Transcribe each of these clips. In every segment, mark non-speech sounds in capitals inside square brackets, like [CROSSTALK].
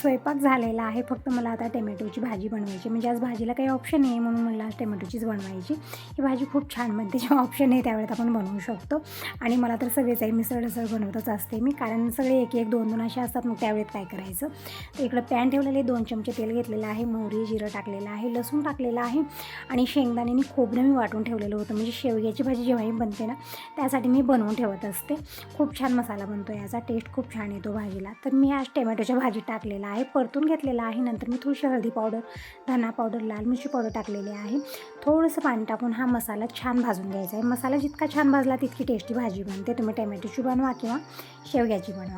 स्वयंपाक झालेला आहे. फक्त मला आता टोमॅटोची भाजी बनवायची म्हणजे आज भाजीला काही ऑप्शन नाही म्हणून मला आज टोमॅटोचीच बनवायची ही भाजी खूप छान बनते जेव्हा ऑप्शन आहे त्यावेळेत आपण बनवू शकतो. आणि मला तर सगळेच आहे. मिसळ ढसळ बनवतच असते मी. कारण सगळे एक एक दोन दोन असे असतात. मग त्यावेळेत काय करायचं? तर इकडं पॅन ठेवलेले दोन चमचे तेल घेतलेलं आहे. मोहरी जिरं टाकलेलं आहे. लसूण टाकलेलं आहे. आणि शेंगदाण्याने खोबरं मी वाटून ठेवलेलं होतं. म्हणजे शेवग्याची भाजी जेव्हाही बनते ना त्यासाठी मी बनवून ठेवत असते. खूप छान मसाला बनतो याचा. टेस्ट खूप छान येतो भाजीला. तर मी आज टोमॅटोच्या भाजीत टाकलेला आहे परतून घेतलेला आहे. नंतर मी थोडीशी हळदी पावडर धना पावडर लाल मिरची पावडर टाकलेली आहे. थोडंसं पाणी टाकून हा मसाला छान भाजून घ्यायचा आहे. मसाला जितका छान भाजला तितकी टेस्टी भाजी बनते. तुम्ही टमॅटोची बनवा किंवा शेवग्याची बनवा.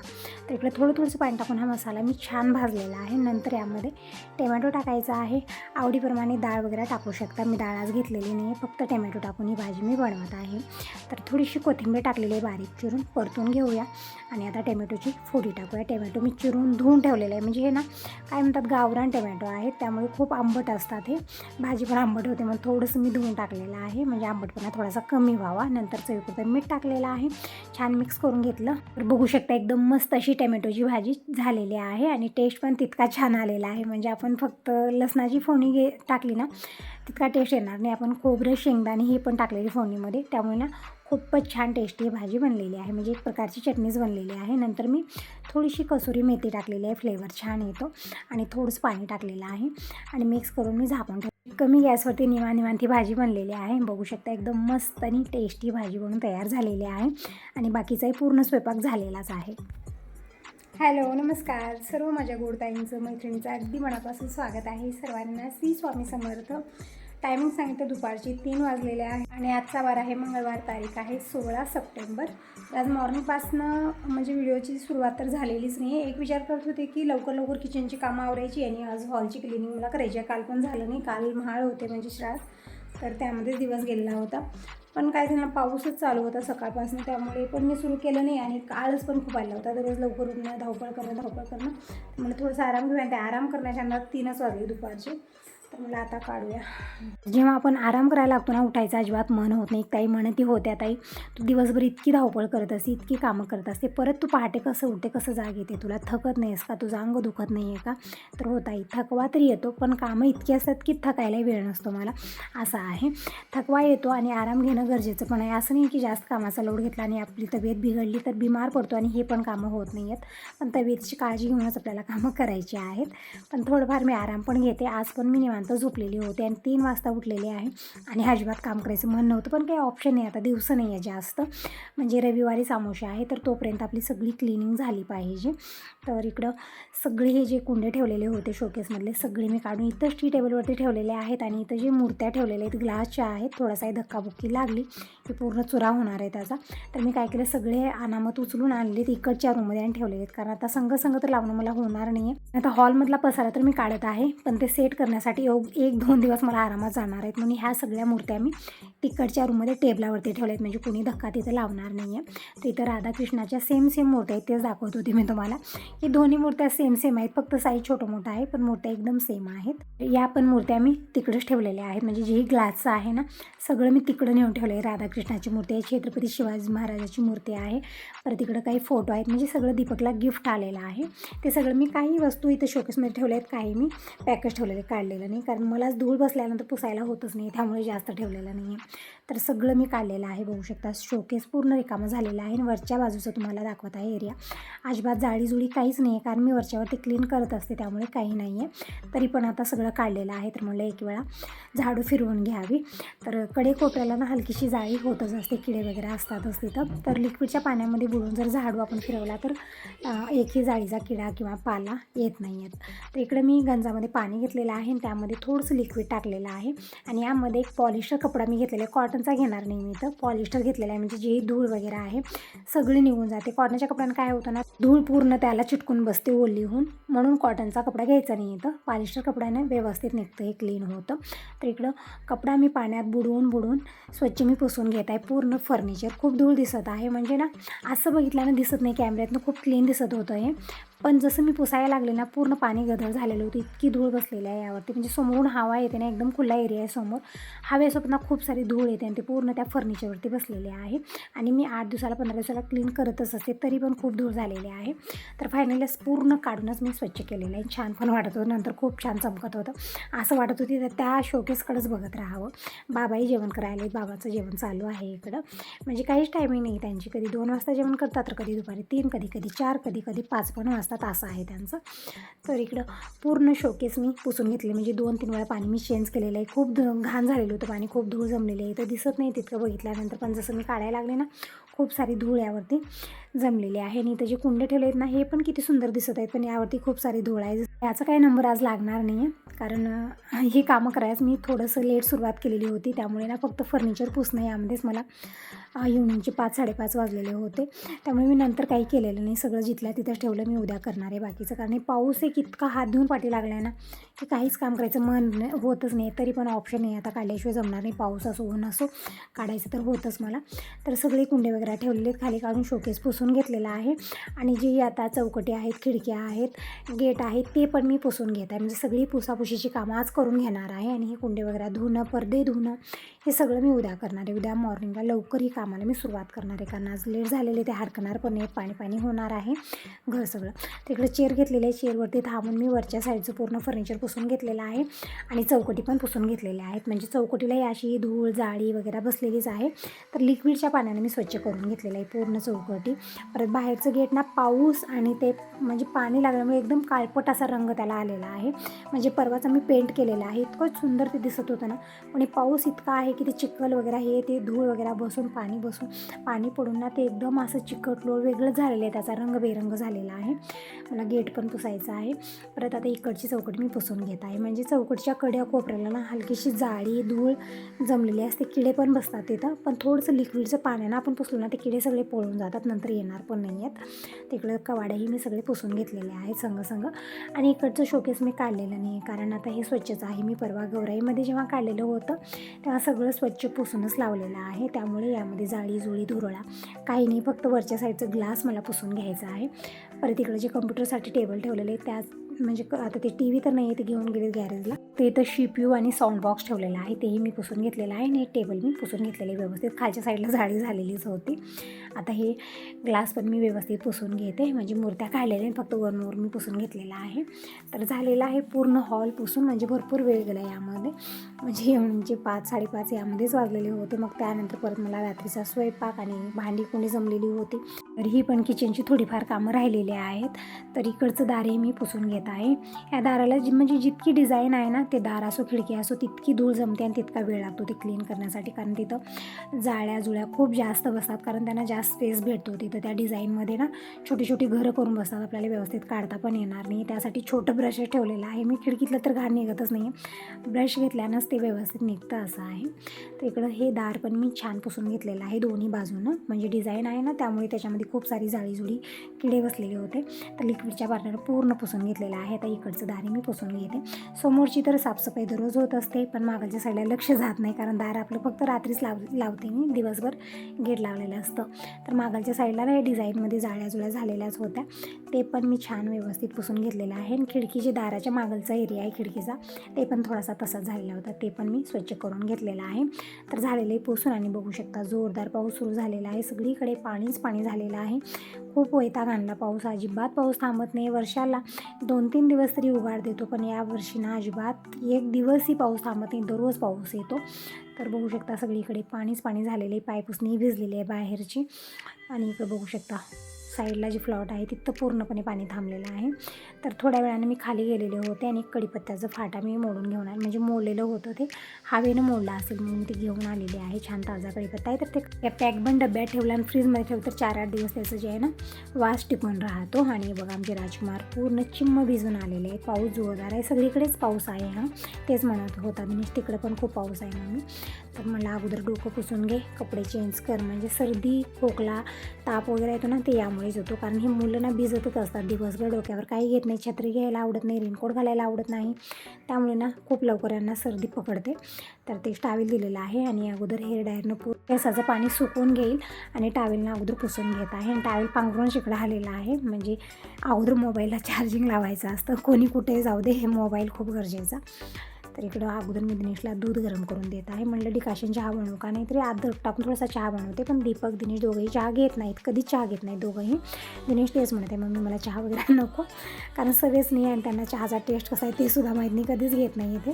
तर इकडे थोडं थोडंसं पाणी टाकून हा मसाला मी छान भाजलेला आहे. नंतर यामध्ये टमॅटो टाकायचा आहे. आवडीप्रमाणे डाळ वगैरे टाकू शकता. मी डाळ आज घेतलेली नाही आहे फक्त टमॅटो टाकून ही भाजी मी बनवत आहे. तर थोडीशी कोथिंबीर टाकलेली आहे बारीक चिरून. परतून घेऊया. आणि आता टमॅटोची फोडी टाकूया. टमॅटो मी चिरून धुवून ठेवलेलं आहे. म्हणजे हे ना काय म्हणतात गावरान टोमॅटो आहेत. त्यामुळे खूप आंबट असतात हे. भाजी पण आंबट होते मग थोडंसं मी धुवून टाकलेलं आहे. म्हणजे आंबटपणा थोडासा कमी व्हावा. नंतर चवीपुरतं मीठ टाकलेलं आहे. छान मिक्स करून घेतलं. तर बघू शकता एकदम मस्त अशी टोमॅटोची भाजी झालेली आहे. आणि टेस्ट पण तितका छान आलेला आहे. म्हणजे आपण फक्त लसणाची फोणी घे टाकली ना तितका टेस्ट येणार नाही. आपण खोबरं शेंगदाणे हे पण टाकलेली फोडणीमध्ये. त्यामुळे ना खूपच छान टेस्टी भाजी बनलेली आहे. म्हणजे एक प्रकारची चटणीच बनलेली आहे. नंतर मी थोडीशी कसुरी मेथी टाकलेली आहे. फ्लेवर छान येतो. आणि थोडंसं पाणी टाकलेलं आहे. आणि मिक्स करून मी झाकून ठेव कमी गॅसवरती निवा निवांत ती भाजी बनलेली आहे. बघू शकता एकदम मस्त आणि टेस्टी भाजी बनून तयार झालेली आहे. आणि बाकीचाही पूर्ण स्वयंपाक झालेलाच आहे. हॅलो नमस्कार. सर्व माझ्या गोडताईंचं मैत्रिणीचं अगदी मनापासून स्वागत आहे. सर्वांना श्री स्वामी समर्थ. टायमिंग सांगितलं दुपारची तीन वाजलेले आहे आणि आजचा वार आहे मंगळवार तारीख आहे सोळा सप्टेंबर. आज मॉर्निंगपासनं म्हणजे व्हिडिओची सुरुवात तर झालेलीच नाही आहे एक विचार करत होते की लवकर लवकर किचनची कामं आवरायची आणि आज हॉलची क्लिनिंग मला करायची आहे. काल पण झालं नाही. काल महाळ होते म्हणजे श्राद्ध. तर त्यामध्येच दिवस गेलेला होता. पण काय झालं पाऊसच चालू होता सकाळपासून. त्यामुळे पण मी सुरू केलं नाही आणि काळच पण खूप आला होता. दररोज लवकर उठणं धावपळ करणं धावपळ करणं. म्हणजे थोडंसं आराम घेऊया ते आराम करण्याच्या अंदाज तीनच वाजले दुपारचे. तर मला आता काढूया. जेव्हा आपण आराम करायला लागतो ना उठायचं अजिबात मन होत नाही. ताई म्हणती होत्या ताई तू दिवसभर इतकी धावपळ करत असते इतकी कामं करत असते. परत तू पहाटे कसं उठते कसं जाग येते? तुला थकत नाहीस का? तुझं अंग दुखत नाही आहे का? तर हो ताई थकवा तरी येतो पण कामं इतकी असतात की थकायलाही वेळ नसतो मला. असा आहे. थकवा येतो आणि आराम घेणं गरजेचं पण आहे. असं नाही की जास्त कामाचा लोड घेतला आणि आपली तब्येत बिघडली तर बिमार पडतो आणि हे पण कामं होत नाही आहेत. पण तब्येतीची काळजी घेऊनच आपल्याला कामं करायची आहेत. पण थोडंफार मी आराम पण घेते. आज पण मी निवांत झोपलेली होते आणि तीन वाजता उठलेली आहे आणि अजिबात काम करायचं मन नव्हतं. पण काही ऑप्शन नाही. आता दिवस नाही आहे जास्त. म्हणजे रविवारी सामोशी आहे तर तोपर्यंत आपली सगळी क्लिनिंग झाली पाहिजे. तर इकडं सगळे हे जे कुंडे ठेवलेले होते शोकेसमधले सगळे मी काढून इथंच टी टेबलवरती ठेवलेले आहेत आणि इथं जे मूर्त्या ठेवलेल्या आहेत ग्लासच्या आहेत थोडासाही धक्काबुक्की लागली. की पूर्ण चुरा होणार आहे त्याचा. तर मी काय केलं सगळे अनामत उचलून आणलेत इकडच्या रूममध्ये आणि ठेवलेले आहेत. कारण आता संघ संघ तर लावणं मला होणार नाही आहे आता हॉलमधला पसारा तर मी काढत आहे पण ते सेट करण्यासाठी एक दोन दिवस मला आरामात जाणार आहेत. म्हणून ह्या सगळ्या मूर्त्या मी तिकडच्या रूममध्ये टेबलावरती ठेवल्या आहेत म्हणजे कुणी धक्का तिथं लावणार नाही आहे तर इथं राधाकृष्णाच्या सेम सेम मूर्त्या आहेत तेच दाखवत होते मी तुम्हाला. की दोन्ही मूर्त्या सेम सेम आहेत. फक्त साईज छोटं मोठं आहे पण मूर्त्या एकदम सेम आहेत. या पण मूर्त्या मी तिकडेच ठेवलेल्या आहेत. म्हणजे जे ही ग्लासचं आहे ना सगळं मी तिकडं नेऊन ठेवलं आहे राधाकृष्णाची मूर्ती आहे छत्रपती शिवाजी महाराजाची मूर्ती आहे. परत तिकडं काही फोटो आहेत. म्हणजे सगळं दीपकला गिफ्ट आलेलं आहे. ते सगळं मी काही वस्तू इथं शोकेसमध्ये ठेवले आहेत. काही मी पॅकेज ठेवलेले काढलेलं नाही. कारण मला धूळ बसल्यानंतर पुसायला होतच नाही. त्यामुळे जास्त ठेवलेलं नाही आहे तर सगळं मी काढलेलं आहे. बघू शकता शोकेस पूर्ण रिकामा झालेलं आहे. आणि वरच्या बाजूचं तुम्हाला दाखवत आहे एरिया अजिबात जाळीजुळी काहीच नाही आहे. कारण मी वरच्यावरती क्लीन करत असते त्यामुळे काही नाही आहे. तरी पण आता सगळं काढलेलं आहे. तर म्हणलं एक वेळा झाडू फिरवून घ्यावी. तर कडे कोपऱ्याला ना हलकीशी जाळी होतच असते. किडे वगैरे असतातच तिथं तर. लिक्विडच्या पाण्यामध्ये बुडून जर झाडू आपण फिरवला तर एकही जाळीचा किडा किंवा पाला येत नाही आहेत. तर इकडे मी गंजामध्ये पाणी घेतलेलं आहे आणि त्यामध्ये थोडंसं लिक्विड टाकलेलं आहे. आणि यामध्ये एक पॉलिस्टर कपडा मी घेतलेला आहे. कॉटनचा घेणार नाही मी तर पॉलिस्टर घेतलेला आहे. म्हणजे जी धूळ वगैरे आहे सगळी निघून जाते. कॉटनच्या कपड्यानं काय होतं ना धूळ पूर्ण त्याला चिटकून बसते ओली होऊन म्हणून कॉटनचा कपडा घ्यायचा नाही येतं पॉलिस्टर कपड्याने व्यवस्थित निघतं हे क्लीन होतं. तर इकडं कपडा मी पाण्यात बुडवून बुडवून स्वच्छ मी पुसून घेत आहे. पूर्ण फर्निचर खूप धूळ दिसत आहे. म्हणजे ना असं बघितल्यानं दिसत नाही. कॅमेऱ्यातनं खूप क्लीन दिसत होतं हे. पण जसं मी पुसायला लागले ना पूर्ण पाणी गदळ झालेलं होतं. इतकी धूळ बसलेली आहे यावरती. म्हणजे समोरून हवा येते ना एकदम खुला एरिया आहे समोर. हवेसोबत ना खूप सारी धूळ येते आणि ते पूर्ण त्या फर्निचरवरती बसलेले आहे. आणि मी आठ दिवसाला पंधरा दिवसाला क्लीन करतच असते तरी पण खूप धूळ झालेली आहे. तर फायनली पूर्ण काढूनच मी स्वच्छ केलेलं आहे. छान पण वाटत होतं. नंतर खूप छान चमकत होतं. असं वाटत होती तर त्या शोकेसकडेच बघत राहावं. बाबाही जेवण करायला बाबाचं जेवण चालू आहे इकडं. म्हणजे काहीच टायमिंग नाही त्यांची. कधी दोन वाजता जेवण करतात तर कधी दुपारी तीन कधी कधी चार कधी कधी पाच पण वाजता. असतात असं आहे त्यांचं. तर इकडं पूर्ण शोकेस मी पुसून घेतले. म्हणजे दोन तीन वेळा पाणी मी चेंज केलेलं आहे. खूप ध घाण झालेलं होतं पाणी. खूप धूळ जमलेली आहे. तर दिसत नाही तितकं बघितल्यानंतर. पण जसं मी काढायला लागले ना खूप सारी धूळ यावरती. जमलेले आहे. आणि इथं जे कुंडे ठेवले आहेत ना हे पण किती सुंदर दिसत आहेत. पण यावरती खूप सारी धूळ आहे याचा काही नंबर आज लागणार नाही आहे कारण हे ही कामं करायच. मी थोडंसं लेट सुरुवात केलेली होती. त्यामुळे ना फक्त फर्निचर पुसणं यामध्येच मला इव्हनिंगचे पाच साडेपाच वाजलेले होते. त्यामुळे मी नंतर काही केलेलं नाही. सगळं जिथल्या तिथंच ठेवलं मी उद्या करणार आहे बाकीचं. कारण पाऊस एक इतका हात धुवून पाठी लागला आहे ना की काहीच काम करायचं मन न- होतच नाही. तरी पण ऑप्शन नाही. आता काढल्याशिवाय जमणार नाही. पाऊस असो ऊन असो काढायचं तर होतंच मला. तर सगळे कुंडे वगैरे ठेवलेले आहेत. खाली काढून शोकेस पुसून घेतलेला आहे. आणि जी आता चौकटी आहेत खिडक्या आहेत गेट आहेत ते पण मी पुसून घेत आहे. म्हणजे सगळी पुसापुशीची कामं आज करून घेणार आहे. आणि हे कुंडे वगैरे धुणं पडदे धुणं हे सगळं मी उद्या करणार आहे. उद्या मॉर्निंगला लवकर ही कामाला मी सुरुवात करणार आहे. कारण आज लेट झालेले ते हरकणार पण नाही पाणी पाणी होणार आहे. घर सगळं. तिकडे चेअर घेतलेले आहे. चेअरवरती थांबून मी वरच्या साईडचं पूर्ण फर्निचर पुसून घेतलेलं आहे. आणि चौकटी पण पुसून घेतलेल्या आहेत. म्हणजे चौकटीलाही अशी धूळ जाळी वगैरे बसलेलीच आहे. तर लिक्विडच्या पाण्याने मी स्वच्छ करून घेतलेलं आहे पूर्ण चौकटी. परत बाहेरचं गेट ना पाऊस आणि ते म्हणजे पाणी लागल्यामुळे एकदम काळपट असा रंग त्याला आलेला आहे. म्हणजे परवाचा मी पेंट केलेला आहे. इतकं सुंदर ते दिसत होतं ना. पण हे पाऊस इतका आहे की ते चिखल वगैरे हे ते धूळ वगैरे बसून पाणी बसून पाणी पडून ना ते एकदम असं चिकटलो वेगळंच झालेलं आहे त्याचा रंग बेरंग झालेला आहे. मला गेट पण पुसायचं आहे. परत आता इकडची चौकट मी पुसून घेत आहे. म्हणजे चौकटच्या कड्या कोपऱ्याला ना हलकीशी जाळी धूळ जमलेली असते. किडे पण बसतात तिथं. पण थोडंसं लिक्विडचं पाण्यानं आपण पुसलो ना ते किडे सगळे पळून जातात. नंतर येणार पण नाही आहेत. तिकडं कवाड्याही मी सगळे पुसून घेतलेले आहेत संग संग आणि इकडचं शोकेस मी काढलेलं नाही. कारण आता हे स्वच्छच आहे. मी परवा गौराईमध्ये जेव्हा काढलेलं होतं तेव्हा सगळं स्वच्छ पुसूनच लावलेलं आहे. त्यामुळे यामध्ये जाळी जुळी धुरळा काही नाही. फक्त वरच्या साईडचं ग्लास मला पुसून घ्यायचा आहे. परत इकडे जे कम्प्युटरसाठी टेबल ठेवलेले आहे त्याच म्हणजे क- आता ते टी व्ही तर नाही आहे ते घेऊन गेले गॅरेजला. ते इथं शिपयू आणि साऊंड बॉक्स ठेवलेला आहे. तेही मी पुसून घेतलेलं आहे आणि टेबल मी पुसून घेतलेले व्यवस्थित. खालच्या साईडला झाडी झालेलीच होती. आता हे ग्लास पण मी व्यवस्थित पुसून घेते. म्हणजे मूर्त्या काढलेल्या आहेत, फक्त वरवर मी पुसून घेतलेला आहे. तर झालेला आहे पूर्ण हॉल पुसून म्हणजे भरपूर वेळ गेला यामध्ये. म्हणजे म्हणजे पाच साडेपाच यामध्येच वाजलेले होते. मग त्यानंतर परत मला रात्रीचा स्वयंपाक आणि भांडी कोणी जमलेली होती. तर ही पण किचनची थोडीफार कामं राहिलेली आहेत. तर इकडचं दार हे मी पुसून घेत आहे. या दाराला जी म्हणजे जितकी डिझाईन आहे ना ते दार असो खिडकी असो तितकी धूळ जमते आणि तितका वेळ लागतो ते क्लीन करण्यासाठी. कारण तिथं जाळ्या जुळ्या खूप जास्त बसतात. कारण त्यांना जास्त स्पेस भेटतो तिथं. त्या डिझाईनमध्ये ना छोटी छोटी घरं करून बसतात. आपल्याला व्यवस्थित काढता पण येणार नाही. त्यासाठी छोटं ब्रश ठेवलेलं आहे. मी खिडकीतलं तर घाण निघतच नाही ब्रश घेतल्यानंच ते व्यवस्थित निघतं असं आहे. तर इकडं हे दार पण मी छान पुसून घेतलेलं आहे दोन्ही बाजूनं. म्हणजे डिझाईन आहे ना त्यामुळे त्याच्यामध्ये खूप सारी जाळीजुळी किडे बसलेले होते. तर लिक्विडच्या पार्टनर पूर्ण पुसून घेतलेलं आहे. आता इकडचं दारे मी पुसून घेते. समोरची तर साफसफाई दररोज होत असते पण मागलच्या साईडला लक्ष जात नाही कारण दार आपलं फक्त रात्रीच लाव लावते मी. दिवसभर गेट लावलेलं असतं. तर मागलच्या साईडला ना डिझाईनमध्ये जाळ्या जुळ्या झालेल्याच होत्या. ते पण मी छान व्यवस्थित पुसून घेतलेलं आहे. आणि खिडकीचे दाराच्या मागलचा एरिया आहे खिडकीचा ते पण थोडासा तसाच झालेला होता. ते पण मी स्वच्छ करून घेतलेलं आहे. तर झालेले पुसून. आणि बघू शकता जोरदार पाऊस सुरू झालेला आहे. सगळीकडे पाणीच पाणी झालेलं आहे. खूप वैताग आणला पाऊस. अजिबात पाऊस थांबत नाही. वर्षाला दोन तीन दिवस तरी उघाड देतो पण या वर्षी ना अजिबात एक दिवसही पाऊस थांबत नाही. दररोज पाऊस येतो. तर बघू शकता सगळीकडे पाणीच पाणी झालेले पायपुसणी भिजलेली आहे बाहेरची. आणि इकडे बघू शकता साईडला जी फ्लॉट आहे तिथं पूर्णपणे पाणी थांबलेलं आहे. तर थोड्या वेळाने मी खाली गेलेले होते आणि एक कडीपत्त्याचं फाटा मी मोडून घेऊन आले म्हणजे मोडलेलं होतं ते. हवेनं मोडलं असेल म्हणून ते घेऊन आलेले आहे. छान ताजा कडीपत्ता आहे. तर ते पॅक पण डब्यात ठेवला आणि फ्रीजमध्ये ठेवलं. तर चार आठ दिवस त्याचं जे आहे ना वास टिकून राहतो. आणि बघा आमचे राजकुमार पूर्ण चिम्म भिजून आलेले आहे पाऊस जोरदार आहे. सगळीकडेच पाऊस आहे हा. तेच म्हणत होता मी तिकडं पण खूप पाऊस आहे म्हणून. तर मला अगोदर डोकं पुसून घे. कपडे चेंज कर. म्हणजे सर्दी खोकला ताप वगैरे येतो ना ते यामुळे यामुळेच होतो कारण ही मुलं ना भिजतच असतात दिवसभर डोक्यावर. काही घेत नाही छत्री घ्यायला आवडत नाही रेनकोट घालायला आवडत नाही. त्यामुळे ना खूप लवकर यांना सर्दी पकडते. तर ते टावेल दिलेलं आहे आणि अगोदर हेअर डायरनं पू केसाचं पाणी सुकवून घेईल आणि टावेलनं अगोदर पुसून घेत आहे. आणि टावेल पांघरून शिकडा आलेला आहे. म्हणजे अगोदर मोबाईलला चार्जिंग लावायचं असतं. कोणी कुठे जाऊ दे हे मोबाईल खूप गरजेचा. तर इकडं अगोदर मी दिनेशला दूध गरम करून देत आहे. म्हणलं डिकाशन चहा बनवू का? नाही तरी अद्रक टाकून थोडासा चहा बनवते पण दीपक दिनेश दोघंही चहा घेत नाहीत. कधीच चहा घेत नाहीत दोघंही. दिनेश तेच म्हणते मम्मी मला चहा वगैरे [LAUGHS] नको. कारण सगळेच नाही आणि त्यांना चहाचा टेस्ट कसा आहे ते सुद्धा माहीत नाही कधीच घेत नाही इथे.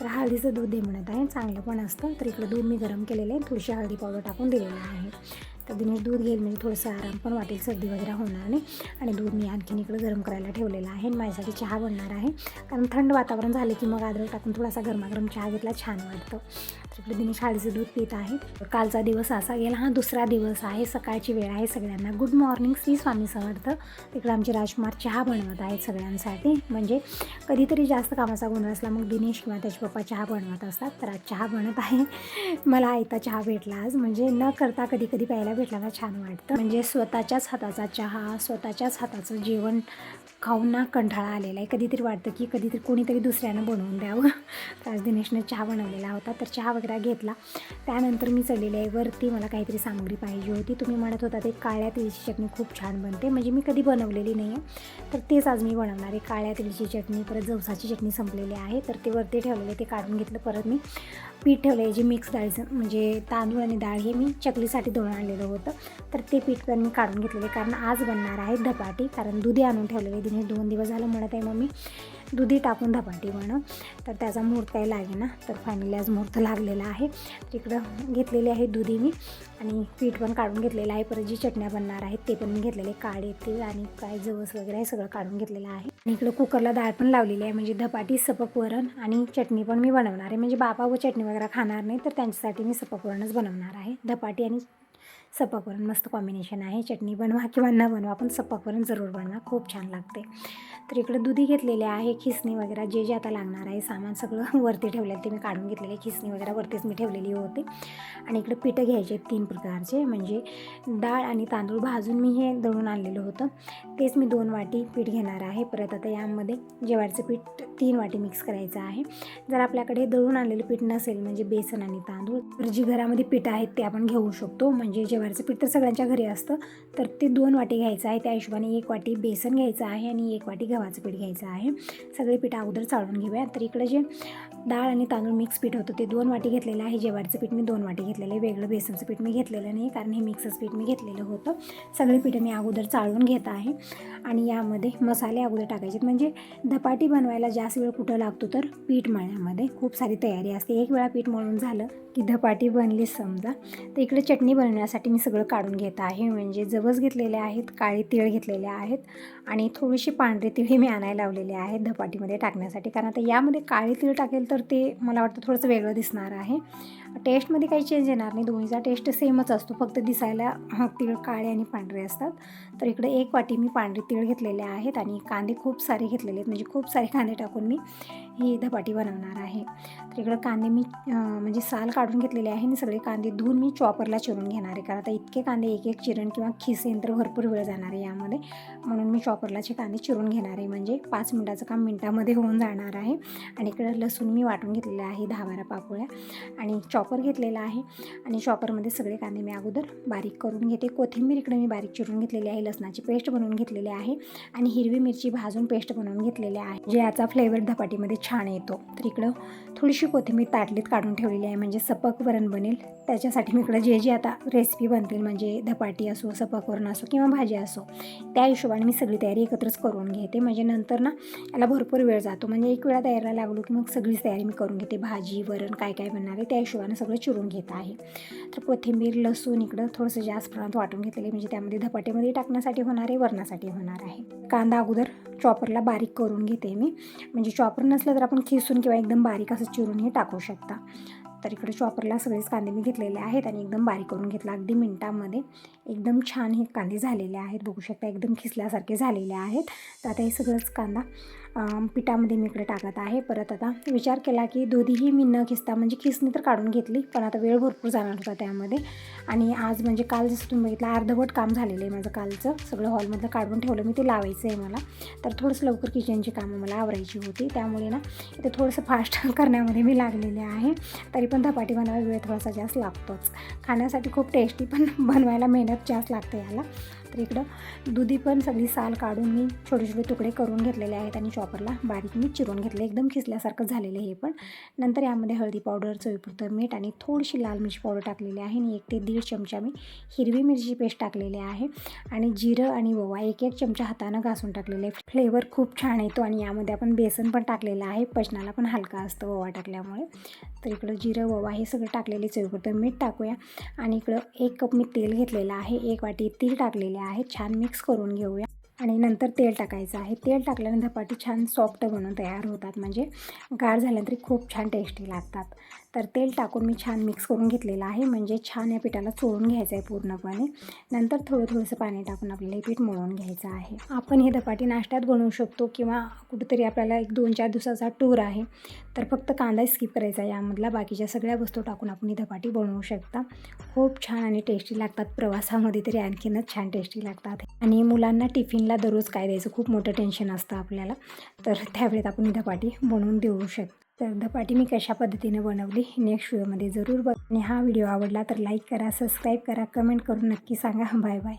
तर हळदीचं दूध दे म्हणत आहे. चांगलं पण असतं. तर इकडं दूध मी गरम केलेलं आहे. थोडीशी हळदी पावडर टाकून दिलेलं आहे. तर दिनेश दूध घेईल म्हणजे थोडंसं आराम पण वाटेल सर्दी वगैरे होणार नाही. आणि दूध मी आणखीन इकडं गरम करायला ठेवलेलं आहे आणि माझ्यासाठी चहा बनणार आहे. कारण थंड वातावरण झालं की मग अद्रक टाकून थोडासा गरमागरम चहा घेतला छान वाटतं. तर इकडे दिनेश हळदीचं दूध पित आहे. कालचा दिवस असा गेला हा दुसरा दिवस आहे. सकाळची वेळ आहे सगळ्यांना. Good morning Shri Swami Samarth. तिकडे आमचे राजकुमार चहा बनवत आहेत सगळ्यांसाठी. म्हणजे कधीतरी जास्त कामाचा गुण असला मग दिनेश किंवा त्याचे पप्पा चहा बनवत असतात. तर आज चहा बनत आहे. मला आयता चहा भेटला आज. म्हणजे न करता कधी कधी प्यायला भेटायला छान वाटतं. म्हणजे स्वतःच्याच हाताचा चहा स्वतःच्याच हाताचं जेवण खाऊन ना कंटाळा आलेला आहे. कधीतरी वाटतं की कधीतरी कोणीतरी दुसऱ्यानं बनवून द्यावं. तर आज दिनेशनं चहा बनवलेला होता. तर चहा वगैरे घेतला. त्यानंतर मी चढलेली आहे. वरती मला काहीतरी सामग्री पाहिजे होती. तुम्ही म्हणत होता ते काळ्या तिळीची चटणी खूप छान बनते. म्हणजे मी कधी बनवलेली नाही आहे तर तेच आज मी बनवणार आहे. काळ्या तिळीची चटणी परत जवसाची चटणी संपलेली आहे. तर ते वरती ठेवलेले ते काढून घेतलं. परत मी पीठ ठेवलं आहे जे मिक्स डाळीचं म्हणजे तांदूळ आणि डाळ हे मी चकलीसाठी दळून आणलेलं होतं. तर ते पीठ पण मी काढून घेतलेले कारण आज बनणार आहे धपाटी. कारण दुधी आणून ठेवलेले दिनेश दोन दिवस झालं म्हणत आहे मम्मी. दुधी टाकून धपाटी म्हणून तर त्याचा मुहूर्त काही लागे ना. तर फायनली आज मुहूर्त लागलेला आहे. तिकडं घेतलेली आहे दुधी मी. आणि पीठ पण काढून घेतलेलं आहे. परत जी चटण्या बनणार आहेत ते पण मी घेतलेले. काळे तीळ आणि काय जवस वगैरे हे सगळं काढून घेतलेलं आहे. आणि इकडं कुकरला डाळ पण लावलेली आहे. म्हणजे धपाटी सपक वरण आणि चटणी पण मी बनवणार आहे. म्हणजे बापा व चटणी वगैरे खाणार नाही. तर त्यांच्यासाठी मी सपक वरणच बनवणार आहे. धपाटी आणि सपकवरण मस्त कॉम्बिनेशन आहे. चटणी बनवा किंवा न बनवा पण सपकवरण जरूर बनवा. खूप छान लागते. तर इकडं दुधी घेतलेले आहे खिसणी वगैरे. जे जे आता लागणार आहे सामान सगळं [LAUGHS] वरती ठेवलेलं ते मी काढून घेतलेले. खिसणी वगैरे वरतीच मी ठेवलेली होती. आणि इकडे पिठं घ्यायचे तीन प्रकारचे. म्हणजे डाळ आणि तांदूळ भाजून मी हे दळून आणलेलं होतं. तेच मी दोन वाटी पीठ घेणार आहे. परत आता यामध्ये ज्वारीचं पीठ तीन वाटी मिक्स करायचं आहे. जर आपल्याकडे दळून आणलेलं पीठ नसेल म्हणजे बेसन आणि तांदूळ तर जी घरामध्ये पीठ आहेत ते आपण घेऊ शकतो. म्हणजे ज्वारीचं पीठ तर सगळ्यांच्या घरी असतं तर ते दोन वाटी घ्यायचं आहे. त्या हिशोबाने एक वाटी बेसन घ्यायचं आहे आणि एक वाटी गव्हाचं पीठ घ्यायचं आहे. सगळे पीठ अगोदर चाळून घेऊया. तर इकडे जे डाळ आणि तांदूळ मिक्स पीठ होतं ते दोन वाटी घेतलेलं आहे. जेवारचं पीठ मी दोन वाटी घेतलेलं आहे. वेगळं बेसनचं पीठ मी घेतलेलं नाही कारण हे मिक्सच पीठ मी घेतलेलं होतं. सगळे पीठ मी अगोदर चाळून घेत आहे. आणि यामध्ये मसाले अगोदर टाकायचे म्हणजे धपाटी बनवायला जास्त वेळ कुठं लागतो तर पीठ मळण्यामध्ये. खूप सारी तयारी असते. एक वेळा पीठ मळून झालं की धपाटी बनली समजा तर इकडे चटणी बनवण्यासाठी मी सगळं काढून घेत आहे. म्हणजे जवस घेतलेले आहेत काळे तीळ घेतलेले आहेत आणि थोडीशी पांढरे तिळ हे मी आणायला लावलेले आहेत धपाटीमध्ये टाकण्यासाठी. कारण आता यामध्ये काळे तीळ टाकेल तर ते मला वाटतं थोडंसं वेगळं दिसणार आहे. टेस्टमध्ये काही चेंज येणार नाही. दोन्हीचा टेस्ट सेमच असतो. फक्त दिसायला तिळ तीळ काळे आणि पांढरे असतात. तर इकडे एक वाटी मी पांढरे तीळ घेतलेले आहेत आणि कांदे खूप सारे घेतलेले आहेत. म्हणजे खूप सारे कांदे टाकून मी ही धपाटी बनवणार आहे. तर इकडं कांदे मी म्हणजे साल काढून घेतलेले आहे आणि सगळे कांदे धुवून मी चॉपरला चिरून घेणार आहे. कारण आता इतके कांदे एक एक चिरण किंवा खिसेन तर भरपूर वेळ जाणार आहे यामध्ये. म्हणून मी चॉपरलाचे कांदे चिरून घेणार आहे. म्हणजे पाच मिनटाचं काम मिनटामध्ये होऊन जाणार आहे. आणि इकडं लसूण मी वाटून घेतलेलं आहे दहा बारा पापोळ्या. आणि चॉप शॉपर घेतलेला आहे. आणि शॉपरमध्ये सगळे कांदे मी अगोदर बारीक करून घेते. कोथिंबीर इकडे मी बारीक चिरून घेतलेली आहे. लसणाची पेस्ट बनवून घेतलेली आहे. आणि हिरवी मिरची भाजून पेस्ट बनवून घेतलेली आहे. जे याचा फ्लेवर धपाटीमध्ये छान येतो. तर इकडं थोडीशी कोथिंबीर ताटलीत काढून ठेवलेली आहे. म्हणजे सपक वरण बनेल. त्याच्यासाठी मी इकडं जे जे आता रेसिपी बनतील म्हणजे धपाटी असो सपक वरण असो किंवा भाजी असो त्या हिशोबाने मी सगळी तयारी एकत्रच करून घेते. म्हणजे नंतर ना याला भरपूर वेळ जातो. म्हणजे एक वेळा तयारीला लागलो की मग सगळीच तयारी मी करून घेते. भाजी वरण काय काय बनणार आहे त्या हिशोबाने सगळं चिरून घेत आहे. तर कोथिंबीर लसूण इकडं थोडंसं जास्त प्रमाणात वाटून घेतलेले म्हणजे त्यामध्ये धपाट्यामध्ये टाकण्यासाठी होणार आहे वरणासाठी होणार आहे. कांदा अगोदर चॉपरला बारीक करून घेते मी. म्हणजे चॉपर नसलं तर आपण खिसून किंवा एकदम बारीक असं चिरून हे टाकू शकता. तर इकडे चॉपरला सगळेच कांदे मी घेतलेले आहेत आणि एकदम बारीक करून घेतला. अगदी मिनटामध्ये एकदम छान हे कांदे झालेले आहेत. बघू शकता एकदम खिसल्यासारखे झालेले आहेत. तर आता हे सगळंच कांदा पिठामध्ये मी इकडे टाकत आहे. परत आता विचार केला की दोधीही मी न खिसता म्हणजे खिसणी तर काढून घेतली पण आता वेळ भरपूर जाणार होता त्यामध्ये. आणि आज म्हणजे काल जसं तुम्ही बघितलं अर्धवट काम झालेलं आहे माझं कालचं. सगळं हॉलमधलं काढून ठेवलं मी ते लावायचं आहे मला. तर थोडंसं लवकर किचनची कामं मला आवरायची होती. त्यामुळे ना इथे थोडंसं फास्ट [LAUGHS] करण्यामध्ये मी लागलेले आहे. तरी पण धपाटी बनवायला वेळ थोडासा जास्त लागतोच. खाण्यासाठी खूप टेस्टी पण [LAUGHS] बनवायला मेहनत जास्त लागते याला. तर इकडं दुधी पण सगळी साल काढून मी छोटे छोटे तुकडे करून घेतलेले आहेत आणि चॉपरला बारीक मी चिरून घेतले. एकदम खिसल्यासारखं झालेलं हे पण. नंतर यामध्ये हळदी पावडर चवीपुरतं मीठ आणि थोडीशी लाल मिरची पावडर टाकलेली आहे आणि एक ते दीड चमचा मी हिरवी मिरची पेस्ट टाकलेली आहे आणि जिरं आणि ओवा एक एक चमचा हातानं घासून टाकलेले. आहे फ्लेवर खूप छान येतो आणि यामध्ये आपण बेसन पण टाकलेलं आहे. पचनाला पण हलका असतो ओवा टाकल्यामुळे. तर इकडं जिरं ओवा हे सगळं टाकलेले चवीपुरतं मीठ टाकूया. आणि इकडं एक कप मी तेल घेतलेलं आहे. एक वाटी तीळ टाकलेले आहे. छान मिक्स करून घेऊया. आणि नंतर तेल टाकायचं आहे. तेल टाकल्यानंतर धपाटी छान सॉफ्ट बनून तयार होतात. म्हणजे गार झाल्यानंतर खूप छान टेस्टी लागतात. तर तेल टाकून मी छान मिक्स करून घेतलेलं आहे. म्हणजे छान या पिठाला चोळून घ्यायचं आहे पूर्णपणे. नंतर थोडं थोडंसं पाणी टाकून आपल्याला हे पीठ मळून घ्यायचं आहे. आपण हे धपाटी नाश्त्यात बनवू शकतो किंवा कुठेतरी आपल्याला एक दोन चार दिवसाचा टूर आहे. तर फक्त कांदा स्किप करायचा आहे यामधला. बाकीच्या सगळ्या वस्तू टाकून आपण ही धपाटी बनवू शकता. खूप छान आणि टेस्टी लागतात. प्रवासामध्ये तरी आणखीनच छान टेस्टी लागतात. आणि मुलांना टिफिनला दररोज काय द्यायचं खूप मोठं टेन्शन असतं आपल्याला. तर त्यावेळेत आपण ही धपाटी बनवून देऊ शकतो. तर धपाटी मी कशा पद्धतीने बनवली नेक्स्ट व्हिडिओमध्ये जरूर बघ. आणि हा व्हिडिओ आवडला तर लाईक करा सबस्क्राईब करा कमेंट करून नक्की सांगा. Bye bye